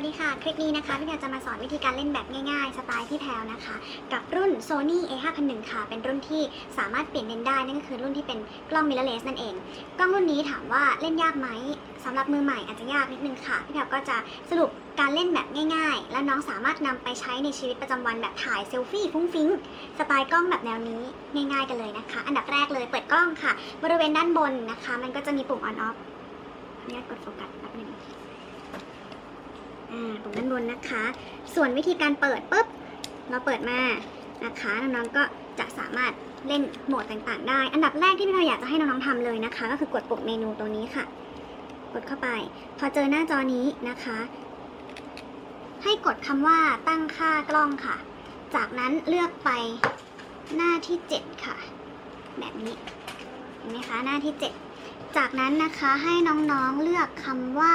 วัสดีค่ะ คลิปนี้นะคะพี่แพรจะมาสอนวิธีการเล่นแบบง่ายๆ สไตล์พี่แพรนะคะ กับรุ่น Sony A5001 ค่ะ เป็นรุ่นที่สามารถเปลี่ยนเลนได้ นั่นก็คือรุ่นที่เป็นกล้อง mirrorless นั่นเอง กล้องรุ่นนี้ถามว่าเล่นยากไหมสำหรับมือใหม่อาจจะยากนิดนึงค่ะ พี่แพรก็จะสรุปการเล่นแบบง่ายๆ แล้วน้องสามารถนำไปใช้ในชีวิตประจำวันแบบถ่ายเซลฟี่ฟุ้งฟิ้งสไตล์กล้องแบบแนวนี้ง่าย ๆ กันเลยนะคะ อันดับแรกเลยเปิดกล้องค่ะ บริเวณด้านบนนะคะ มันก็จะมีปุ่ม on off ขออนุญาตกดโฟกัสแป๊บนึง อ่าปุ่มด้านบนนะคะ ส่วนวิธีการเปิดปุ๊บ เราเปิดมานะคะน้องๆก็จะสามารถเล่นโหมดต่างๆ ได้ อันดับแรกที่พี่เราอยากจะให้น้องๆทำเลยนะคะ ก็คือกดปุ่มเมนูตรงนี้ค่ะ กดเข้าไป พอเจอหน้าจอนี้นะคะ ให้กดคำว่าตั้งค่ากล้องค่ะ จากนั้นเลือกไปหน้าที่ 7 ค่ะ แบบนี้เห็นไหมคะหน้าที่ 7 จากนั้นนะคะให้น้องๆเลือกคำว่า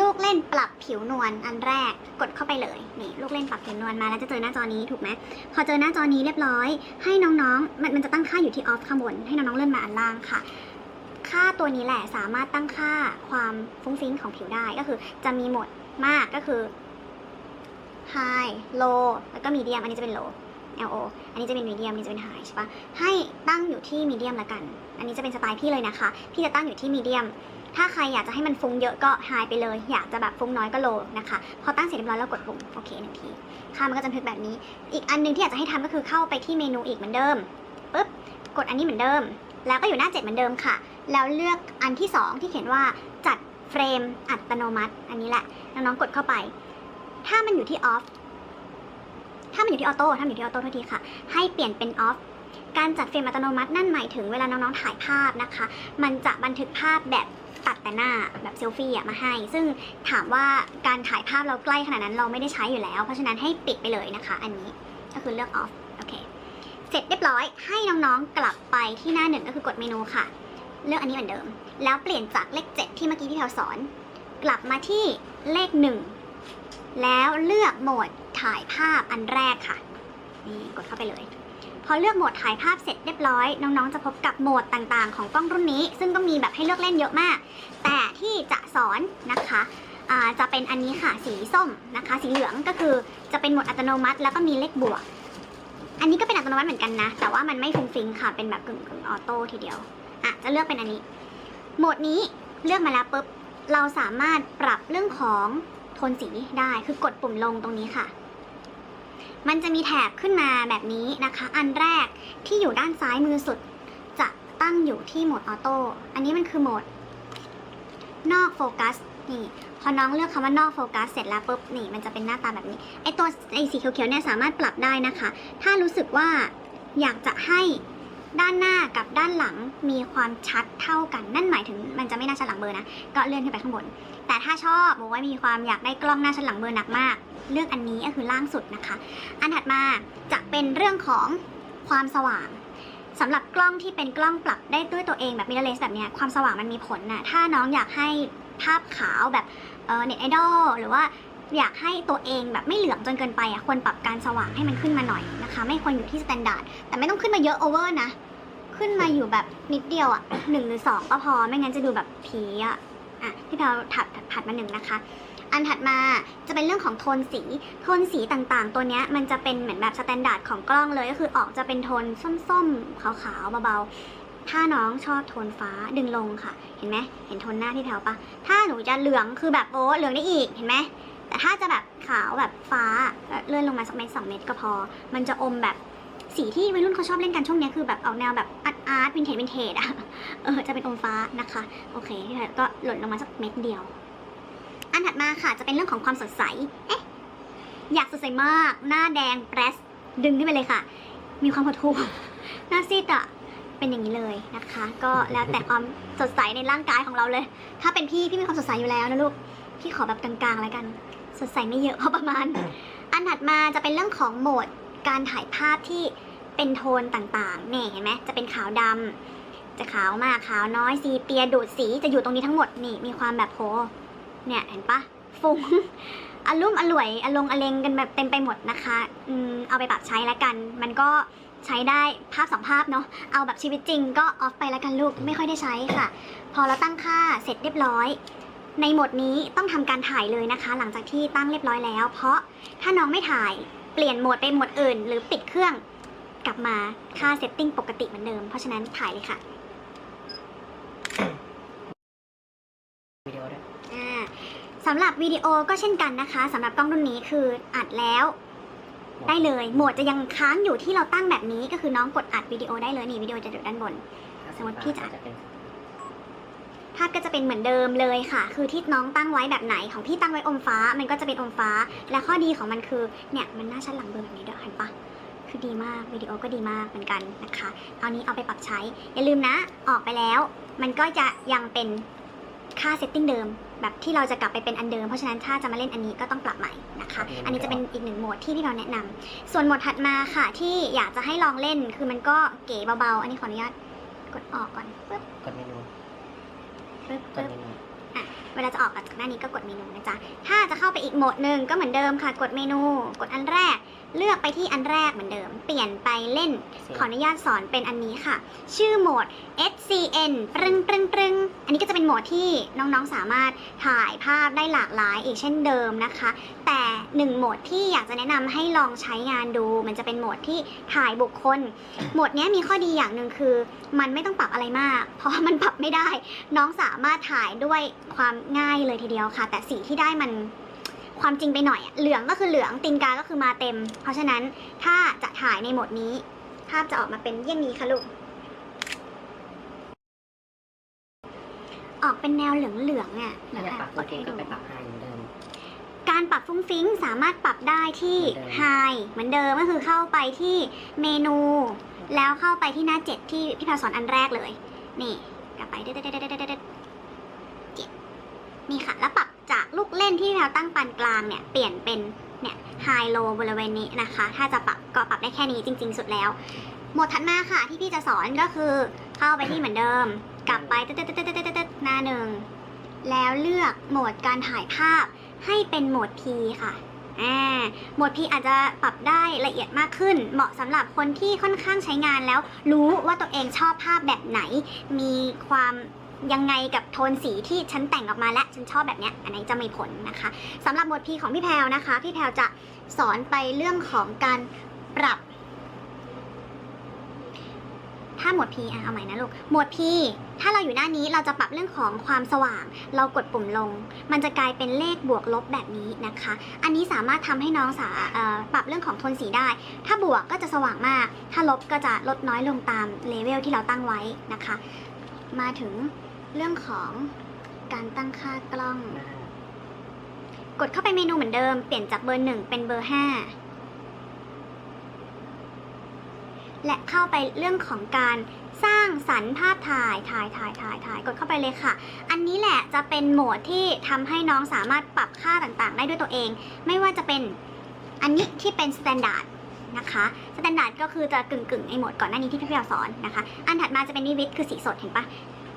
ลูกเล่นปรับผิวนวลอันแรกกดเข้าไปเลยนี่ลูกเล่นปรับผิวนวลมาแล้วจะเจอหน้าจอนี้ถูกไหมพอเจอหน้าจอนี้เรียบร้อย ให้น้องๆ มันมันจะตั้งค่าอยู่ที่ออฟข้างบนให้น้องๆเลื่อนมาอันล่างค่ะ ค่าตัวนี้แหละสามารถตั้งค่าความฟุ้งฟิ้งของผิวได้ก็คือจะมีหมดมากก็คือ high low แล้วก็ medium อันนี้จะเป็น low LO อันนี้จะเป็น medium อันนี้จะเป็น high ใช่ปะให้ตั้งอยู่ที่ medium ละกัน อันนี้จะเป็นสไตล์พี่เลยนะคะ พี่จะตั้งอยู่ที่ medium ถ้าใครอยากจะให้มันฟุ้งเยอะก็หายไปเลย อยากจะแบบฟุ้งน้อยก็โลนะคะ พอตั้งเสร็จเรียบร้อยแล้วกดปุ่มโอเคหนึ่งที ค่ามันก็จะถึกแบบนี้ อีกอันหนึงที่อยากจะให้ทำก็คือเข้าไปที่เมนูอีกเหมือนเดิมปุ๊บกดอันนี้เหมือนเดิม แล้วก็อยู่หน้า 7 เหมือนเดิมค่ะ แล้วเลือกอันที่ 2 ที่เขียนว่าจัดเฟรมอัตโนมัติ อันนี้แหละน้องๆกดเข้าไป ถ้ามันอยู่ที่ออฟ ถ้ามันอยู่ที่ออโต้ถ้ามันอยู่ที่ออโต้ทุกทีค่ะ ให้เปลี่ยนเป็นออฟการจัดเฟรมอัตโนมัตินั่นหมายถึงเวลาน้องๆถ่ายภาพนะคะ มันจะบันทึกภาพแบบตัดแต่หน้าแบบเซลฟี่อะมาให้ ซึ่งถามว่าการถ่ายภาพเราใกล้ขนาดนั้นเราไม่ได้ใช้อยู่แล้ว เพราะฉะนั้นให้ปิดไปเลยนะคะ อันนี้ก็คือเลือก off โอเค เสร็จเรียบร้อย ให้น้องๆกลับไปที่หน้าหนึ่งก็คือกดเมนูค่ะ เลือกอันนี้เหมือนเดิม แล้วเปลี่ยนจากเลข 7 ที่เมื่อกี้ที่เราสอน กลับมาที่เลข 1 แล้วเลือกโหมด ถ่ายภาพอันแรกค่ะ นี่กดเข้าไปเลย พอเลือกโหมดถ่ายภาพเสร็จเรียบร้อย น้องๆ จะพบกับโหมดต่างๆ ของกล้องรุ่นนี้ ซึ่งก็มีแบบให้เลือกเล่นเยอะมาก แต่ที่จะสอนนะคะจะเป็นอันนี้ค่ะสีส้มนะคะ สีเหลืองก็คือจะเป็นโหมดอัตโนมัติ แล้วก็มีเลขบวก อันนี้ก็เป็นอัตโนมัติเหมือนกันนะ แต่ว่ามันไม่ฟุ้งฟิ้งค่ะเป็นแบบกึ่งกึ่งออโต้ทีเดียวอะจะเลือกเป็นอันนี้ โหมดนี้เลือกมาแล้วปุ๊บเราสามารถปรับเรื่องของโทนสีได้คือกดปุ่มลงตรงนี้ค่ะ มันจะมีแถบขึ้นมาแบบนี้นะคะ อันแรกที่อยู่ด้านซ้ายมือสุด จะตั้งอยู่ที่โหมดออโต้ อันนี้มันคือโหมด นอกโฟกัส นี่ พอน้องเลือกคำว่านอกโฟกัสเสร็จแล้วปุ๊บ นี่ มันจะเป็นหน้าตาแบบนี้ ไอตัวไอสีเขียวๆเนี่ยสามารถปรับได้นะคะ ถ้ารู้สึกว่าอยากจะให้ ด้านหน้ากับด้านหลังมีความชัดเท่ากัน นั่นหมายถึงมันจะไม่น้าชัดหลังเบอร์นะ ก็เลื่อนขึ้นไปข้างบน แต่ถ้าชอบบอกว่ามีความอยากได้กล้องหน้าชัดหลังเบอร์หนักมาก เลือกอันนี้ก็คือล่างสุดนะคะ อันถัดมาจะเป็นเรื่องของความสว่างสำหรับกล้องที่เป็นกล้องปรับได้ด้วยตัวเองแบบมิเรเลสแบบนี้ความสว่างมันมีผลนะถ้าน้องอยากให้ภาพขาวแบบเน็ตไอดอลหรือว่า อยากให้ตัวเองแบบไม่เหลืองจนเกินไปอะควรปรับการสว่างให้มันขึ้นมาหน่อยนะคะ ไม่ควรอยู่ที่สแตนดาร์ดแต่ไม่ต้องขึ้นมาเยอะโอเวอร์นะ ขึ้นมาอยู่แบบนิดเดียวอะหนึ่งหรือสองก็พอไม่งั้นจะดูแบบผีอะอะที่เราถัดถัดมาหนึ่งนะคะ อันถัดมาจะเป็นเรื่องของโทนสีโทนสีต่างๆ ตัวเนี้ยมันจะเป็นเหมือนแบบสแตนดาร์ดของกล้องเลยก็คือออกจะเป็นโทนส้มๆขาวๆเบาๆถ้าน้องชอบโทนฟ้าดึงลงค่ะ เห็นไหมเห็นโทนหน้าที่แถวปะถ้าหนูจะเหลืองคือแบบโอ้เหลืองได้อีกเห็นไหม แต่ถ้าจะแบบขาวแบบฟ้าเลื่อนลงมาสักเม็ดสองเม็ดก็พอ มันจะอมแบบสีที่วัยรุ่นเขาชอบเล่นกันช่วงนี้คือแบบออกแนวแบบอาร์ตอาร์ตวินเทจวินเทจอะเออจะเป็นอมฟ้านะคะ โอเคที่แถวก็หล่นลงมาสักเม็ดเดียว อันถัดมาค่ะจะเป็นเรื่องของความสดใส เอ๊ะอยากสดใสมาก หน้าแดงแปรสดึงขึ้นไปเลยค่ะ มีความหดหู่หน้าซีดอะเป็นอย่างนี้เลยนะคะ ก็แล้วแต่ความสดใสในร่างกายของเราเลย ถ้าเป็นพี่พี่มีความสดใสอยู่แล้วนะลูกพี่ขอแบบกลางๆแล้วกัน สดใสไม่เยอะพอประมาณ อันถัดมาจะเป็นเรื่องของโหมดการถ่ายภาพที่เป็นโทนต่างๆเนี่ยเห็นไหมจะเป็นขาวดำจะขาวมากขาวน้อยซีเปียดูดสีจะอยู่ตรงนี้ทั้งหมดนี่มีความแบบโหเนี่ยเห็นปะฟุง้งอารมณ์อร่วยอารมณ์อเลงกันแบบเต็มไปหมดนะคะอืมเอาไปปรับใช้แล้วกัน มันก็ใช้ได้ภาพสองภาพเนาะเอาแบบชีวิตจริงก็ออฟไปแล้วกันลูกไม่ค่อยได้ใช้ค่ะ พอเราตั้งค่าเสร็จเรียบร้อย ในโหมดนี้ต้องทำการถ่ายเลยนะคะ หลังจากที่ตั้งเรียบร้อยแล้ว เพราะถ้าน้องไม่ถ่ายเปลี่ยนโหมดไปโหมดอื่น หรือปิดเครื่องกลับมาค่าเซตติ้งปกติเหมือนเดิม เพราะฉะนั้นถ่ายเลยค่ะวิดีโอด้วยสำหรับวิดีโอก็เช่นกันนะคะสำหรับกล้องรุ่นนี้คืออัดแล้ว ได้เลยโหมดจะยังค้างอยู่ที่เราตั้งแบบนี้ก็คือน้องกดอัดวิดีโอได้เลยนี่วิดีโอจะอยู่ด้านบน สมมติพี่จะจะเป็น ภาพก็จะเป็นเหมือนเดิมเลยค่ะ คือที่น้องตั้งไว้แบบไหนของพี่ตั้งไว้อมฟ้า มันก็จะเป็นอมฟ้า และข้อดีของมันคือเนี่ยมันหน้าชั้นหลังเบลอแบบนี้ด้วยเห็นปะคือดีมากวิดีโอก็ดีมากเหมือนกันนะคะเอานี้เอาไปปรับใช้ อย่าลืมนะ ออกไปแล้ว มันก็จะยังเป็นค่าเซตติ้งเดิม แบบที่เราจะกลับไปเป็นอันเดิม เพราะฉะนั้นถ้าจะมาเล่นอันนี้ก็ต้องปรับใหม่นะคะ อันนี้จะเป็นอีกหนึ่งโหมดที่พี่เราแนะนำส่วนโหมดถัดมาค่ะที่อยากจะให้ลองเล่นคือมันก็เก๋เบาๆ อันนี้ขออนุญาตกดออกก่อนปึ๊บกดเมนู ปึ๊บกดปึ๊บเมนูเวลาจะออกจากหน้านี้ก็กดเมนูนะจ๊ะ ถ้าจะเข้าไปอีกโหมดหนึ่งก็เหมือนเดิมค่ะ กดเมนู กดอันแรก เลือกไปที่อันแรกเหมือนเดิม เปลี่ยนไปเล่น ขออนุญาตสอนเป็นอันนี้ค่ะ ชื่อโหมด SCN ปรึงปรึงปรึงอันนี้ก็จะเป็นโหมดที่น้องๆสามารถถ่ายภาพได้หลากหลายอีกเช่นเดิมนะคะ แต่หนึ่งโหมดที่อยากจะแนะนำให้ลองใช้งานดู มันจะเป็นโหมดที่ถ่ายบุคคล โหมดเนี้ยมีข้อดีอย่างหนึ่งคือ มันไม่ต้องปรับอะไรมาก เพราะว่ามันปรับไม่ได้ น้องสามารถถ่ายด้วยความง่ายเลยทีเดียวค่ะ แต่สีที่ได้มัน ความจริงไปหน่อยอะเหลืองก็คือเหลืองตินกาก็คือมาเต็ม เพราะฉะนั้นถ้าจะถ่ายในโหมดนี้ ภาพจะออกมาเป็นเยี่ยงนี้ค่ะลูก ออกเป็นแนวเหลืองๆอะถ้าอยากปรับกตัวดเองให้ก็ดูไปปรับไฮเหมือนเดิม การปรับฟุ้งฟิ้งสามารถปรับได้ที่เหมือนเดิม High เหมือนเดิมก็คือเข้าไปที่เมนู แล้วเข้าไปที่หน้า7ที่พี่แพรสอนอันแรกเลย นี่กลับไปเด็ดเด็ดเด็ดเด็ดเด็ดเจ็ดนี่ค่ะแล้วปรับ จากลูกเล่นที่แพรตั้งปานกลางเนี่ยเปลี่ยนเป็นเนี่ย High Low บริเวณนี้นะคะ ถ้าจะปรับก็ปรับได้แค่นี้จริง ๆ สุดแล้ว หมวดถัดมาค่ะที่พี่จะสอนก็คือเข้าไปที่เหมือนเดิม กลับไปเด็ดเด็ดเด็ดเด็ดเด็ดหน้าหนึ่งแล้วเลือกโหมดการถ่ายภาพให้เป็นโหมด P ค่ะโหมด P อาจจะปรับได้ละเอียดมากขึ้น เหมาะสำหรับคนที่ค่อนข้างใช้งานแล้ว รู้ว่าตัวเองชอบภาพแบบไหน มีความ ยังไงกับโทนสีที่ฉันแต่งออกมาและฉันชอบแบบเนี้ยอันนี้จะมีผลนะคะสำหรับโหมด P ของพี่แพลวนะคะ พี่แพลวจะสอนไปเรื่องของการปรับ ถ้าหมด P อะเอาใหม่นะลูกหมด P ถ้าเราอยู่หน้านี้เราจะปรับเรื่องของความสว่าง เรากดปุ่มลง มันจะกลายเป็นเลขบวกลบแบบนี้นะคะ อันนี้สามารถทำให้น้องสาปรับเรื่องของโทนสีได้ ถ้าบวกก็จะสว่างมาก ถ้าลบก็จะลดน้อยลงตามเลเวลที่เราตั้งไว้นะคะ มาถึง เรื่องของการตั้งค่ากล้องหน้ากดเข้าไปเมนูเหมือนเดิม เปลี่ยนจากเบอร์หนึ่งเป็นเบอร์ห้าและเข้าไปเรื่องของการสร้างสรรค์ภาพถ่ายถ่ายถ่ายถ่ายถ่ายกดเข้าไปเลยค่ะ อันนี้แหละจะเป็นโหมดที่ทำให้น้องสามารถปรับค่าต่างๆ ได้ด้วยตัวเอง ไม่ว่าจะเป็นอันนี้ที่เป็นสแตนดาร์ดนะคะสแตนดาร์ดก็คือจะกึ่งๆไอโหมดก่อนหน้านี้ที่พี่เพียวสอนนะคะ อันถัดมาจะเป็นวิวิทคือสีสดเห็นปะ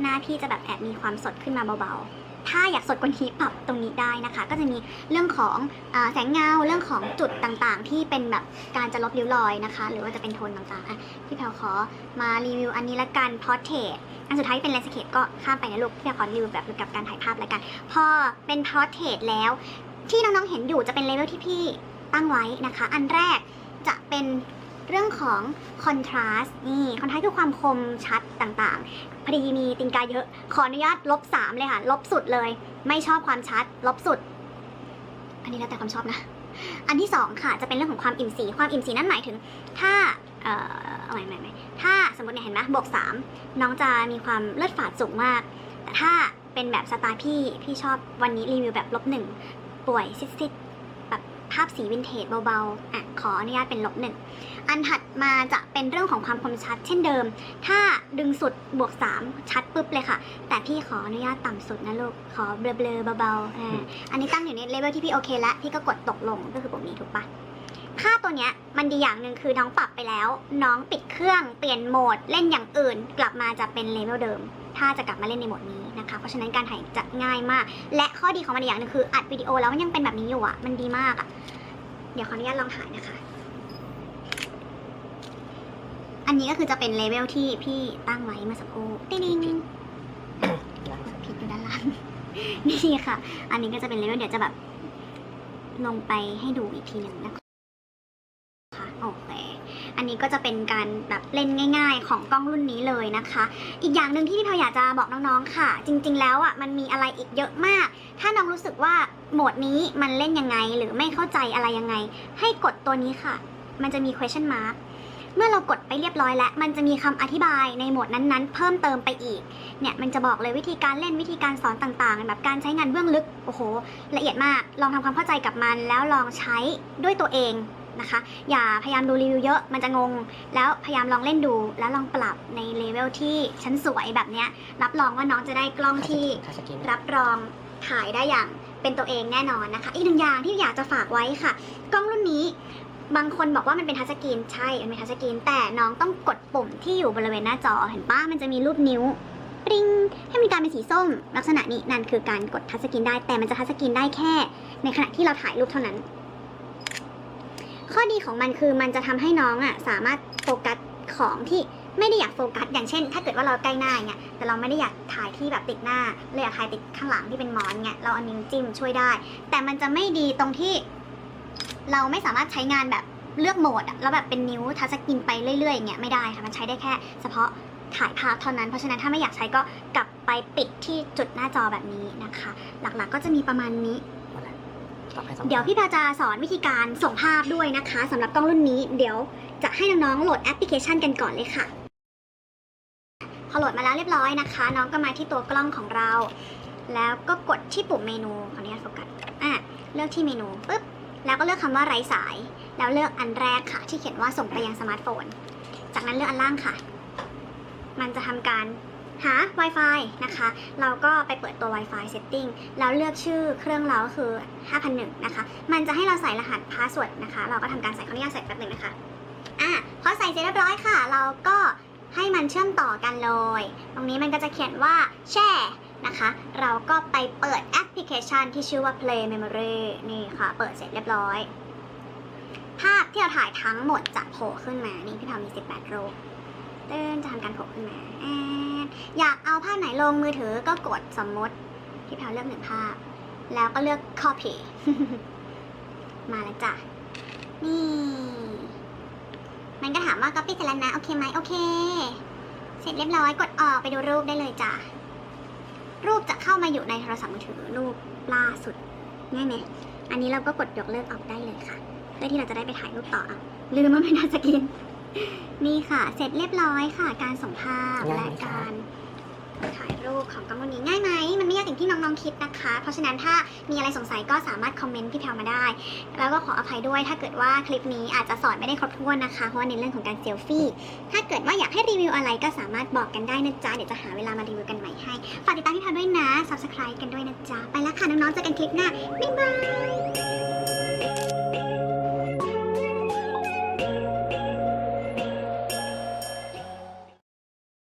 หน้าพี่จะแบบแอบมีความสดขึ้นมาเบาๆ ถ้าอยากสดกว่านี้ปรับตรงนี้ได้นะคะ ก็จะมีเรื่องของอแสงเงาเรื่องของจุดต่างๆ ที่เป็นแบบการจะลบริ้วรอยนะคะ หรือว่าจะเป็นโทนต่างๆอะพี่แพลวขอมารีวิวอันนี้ละกัน portrait อันสุดท้ายเป็น landscape ก็ข้ามไปนะลูกพี่แพลวขอรีวิวแบบเกี่ยวกับการถ่ายภาพละกัน พอเป็น portrait แล้ว ที่น้องๆเห็นอยู่จะเป็นเลเวลที่พี่ตั้งไว้นะคะ อันแรกจะเป็นเรื่องของ contrast นี่ contrast คือความคมชัดต่างๆ อดีมีติงกาเยอะ ขออนุญาตลบสามเลยค่ะ ลบสุดเลย ไม่ชอบความชัด ลบสุด อันนี้แล้วแต่ความชอบนะ อันที่สองค่ะ จะเป็นเรื่องของความอิ่มสี ความอิ่มสีนั่นหมายถึง ถ้า เอ่อเอาใหม่ใหม่ใหม่ถ้าสมมติเนี่ยเห็นไหมบวกสามน้องจะมีความเลือดฝาดสูงมาก แต่ถ้าเป็นแบบสไตล์พี่ พี่ชอบวันนี้รีวิวแบบลบหนึ่งป่วยซิดๆาพสีวินเทจเบาๆอะขออนุญาตเป็นลบหนึ่งอันถัดมาจะเป็นเรื่องของความคมชัดเช่นเดิม ถ้าดึงสุดบวก 3 ชัดปุ๊บเลยค่ะ แต่พี่ขออนุญาตต่ำสุดนะลูก ขอเบลอๆเบาๆอ่าอันนี้ตั้งอยู่ในเลเวลที่พี่โอเคแล้ว พี่ก็กดตกลงก็คือปุ่มนี้ถูกปะค่าตัวเนี้ยมันดีอย่างหนึ่งคือน้องปรับไปแล้ว น้องปิดเครื่องเปลี่ยนโหมดเล่นอย่างอื่น กลับมาจะเป็นเลเวลเดิม ถ้าจะกลับมาเล่นในโหมดนี้ นะคะ เพราะฉะนั้นการถ่ายจะง่ายมาก และข้อดีของมันอีกอย่างหนึงคืออัดวิดีโอแล้วมันยังเป็นแบบนี้อยู่อะ มันดีมากอะ เดี๋ยวขออนุญาตลองถ่ายนะคะ อันนี้ก็คือจะเป็นเลเวลที่พี่ตั้งไว้เมื่อสักครู่ติ๊งล่างสุดผิดอยู่ด้านล่างนี่ค่ะ อันนี้ก็จะเป็นเลเวลเดี๋ยวจะแบบลงไปให้ดูอีกทีหนึ่งนะคะโอเค อันนี้ก็จะเป็นการแบบเล่นง่าย ๆ ของกล้องรุ่นนี้เลยนะคะ อีกอย่างหนึ่งที่พี่พาอยากจะบอกน้องๆค่ะ จริง ๆ แล้วอะมันมีอะไรอีกเยอะมาก ถ้าน้องรู้สึกว่าโหมดนี้มันเล่นยังไงหรือไม่เข้าใจอะไรยังไง ให้กดตัวนี้ค่ะ มันจะมี question mark เมื่อเรากดไปเรียบร้อยแล้ว มันจะมีคำอธิบายในโหมดนั้นๆ เพิ่มเติมไปอีก เนี่ยมันจะบอกเลยวิธีการเล่นวิธีการสอนต่างๆ แบบการใช้งานเบื้องลึก โอ้โห ละเอียดมาก ลองทำความเข้าใจกับมันแล้วลองใช้ด้วยตัวเอง นะคะ อย่าพยายามดูรีวิวเยอะมันจะงง แล้วพยายามลองเล่นดู แล้วลองปรับในเลเวลที่ชั้นสวยแบบเนี้ยรับรองว่าน้องจะได้กล้องที่ทัชสกรีนรับรองถ่ายได้อย่างเป็นตัวเองแน่นอนนะคะ อีกหนึ่งอย่างที่อยากจะฝากไว้ค่ะ กล้องรุ่นนี้บางคนบอกว่ามันเป็นทัชสกรีนใช่มันเป็นทัชสกรีนแต่น้องต้องกดปุ่มที่อยู่บริเวณหน้าจอเห็นป้ามันจะมีรูปนิ้วปริงให้มีการเป็นสีส้ม ลักษณะนี้นั่นคือการกดทัชสกรีนได้แต่มันจะทัชสกรีนได้แค่ ในขณะที่เราถ่ายรูปเท่านั้น ข้อดีของมันคือมันจะทำให้น้องอะสามารถโฟกัสของที่ไม่ได้อยากโฟกัสอย่างเช่น ถ้าเกิดว่าเราใกล้หน้าเนี่ยแต่เราไม่ได้อยากถ่ายที่แบบติดหน้าเลยอยากถ่ายติดข้างหลังที่เป็นมอนเนี่ยเราเอานิ้วจิ้มช่วยได้ แต่มันจะไม่ดีตรงที่ เราไม่สามารถใช้งานแบบเลือกโหมดอะแล้วแบบเป็นนิ้วทัชสกรีนไปเรื่อยๆอย่างเงี้ยไม่ได้ค่ะมันใช้ได้แค่ เฉพาะถ่ายภาพเท่านั้นเพราะฉะนั้นถ้าไม่อยากใช้ก็กลับไปปิดที่จุดหน้าจอแบบนี้นะคะ หลักๆก็จะมีประมาณนี้ ต่อไปสองเดี๋ยวพี่แพรจะสอนวิธีการส่งภาพด้วยนะคะสำหรับกล้องรุ่นนี้ เดี๋ยวจะให้น้องๆโหลดแอปพลิเคชันกันก่อนเลยค่ะ พอโหลดมาแล้วเรียบร้อยนะคะ น้องก็มาที่ตัวกล้องของเรา แล้วก็กดที่ปุ่มเมนูขออนุญาตโฟกัสอะเลือกที่เมนูปุ๊บแล้วก็เลือกคำว่าไร้สาย แล้วเลือกอันแรกค่ะ ที่เขียนว่าส่งไปยังสมาร์ทโฟน จากนั้นเลือกอันล่างค่ะ มันจะทำการ หา Wi-Fi นะคะ เราก็ไปเปิดตัว Wi-Fi setting แล้วเลือกชื่อเครื่องเราก็คือ 5001 นะคะ มันจะให้เราใส่รหัสพาสเวิร์ดนะคะ เราก็ทำการใส่ขออนุญาตใส่แป๊บหนึ่งนะคะ อะ พอใส่เสร็จเรียบร้อยค่ะ เราก็ให้มันเชื่อมต่อกันเลย ตรงนี้มันก็จะเขียนว่าแช่นะคะ เราก็ไปเปิดแอปพลิเคชันที่ชื่อว่า Play Memory นี่ค่ะ เปิดเสร็จเรียบร้อย ภาพที่เราถ่ายทั้งหมดจะโผล่ขึ้นมา นี่พี่ทำมี 18 รูป เต้นจะทำการโผล่ขึ้นมาแอดอยากเอาภาพไหนลงมือถือก็กดสมมติพี่แพลวเลือกหนึ่งภาพ แล้วก็เลือก copy มาแล้วจ้ะ นี่ มันก็ถามว่า copy เสร็จแล้วนะ โอเคไหมโอเค เสร็จเรียบร้อยกดออกไปดูรูปได้เลยจ้ะ รูปจะเข้ามาอยู่ในโทรศัพท์มือถือรูปล่าสุดง่ายไหมอันนี้เราก็กดยกเลิกออกได้เลยค่ะ เพื่อที่เราจะได้ไปถ่ายรูปต่ออะลืมว่าไม่น่าจะกิน นี่ค่ะ เสร็จเรียบร้อยค่ะ การส่งภาพและการถ่ายรูปของกล้องรุ่นนี้ง่ายไหมมันไม่ยากอย่างที่น้องๆคิดนะคะ เพราะฉะนั้นถ้ามีอะไรสงสัยก็สามารถคอมเมนต์พี่แพลวมาได้ แล้วก็ขออภัยด้วยถ้าเกิดว่าคลิปนี้อาจจะสอนไม่ได้ครบถ้วนนะคะ เพราะว่าในเรื่องของการเซลฟี่ ถ้าเกิดว่าอยากให้รีวิวอะไรก็สามารถบอกกันได้นะจ๊ะ เดี๋ยวจะหาเวลามารีวิวกันใหม่ให้ ฝากติดตามพี่แพลวด้วยนะ subscribe กันด้วยนะจ๊ะ ไปแล้วค่ะน้องๆเจอกันคลิปหน้า บ๊ายบาย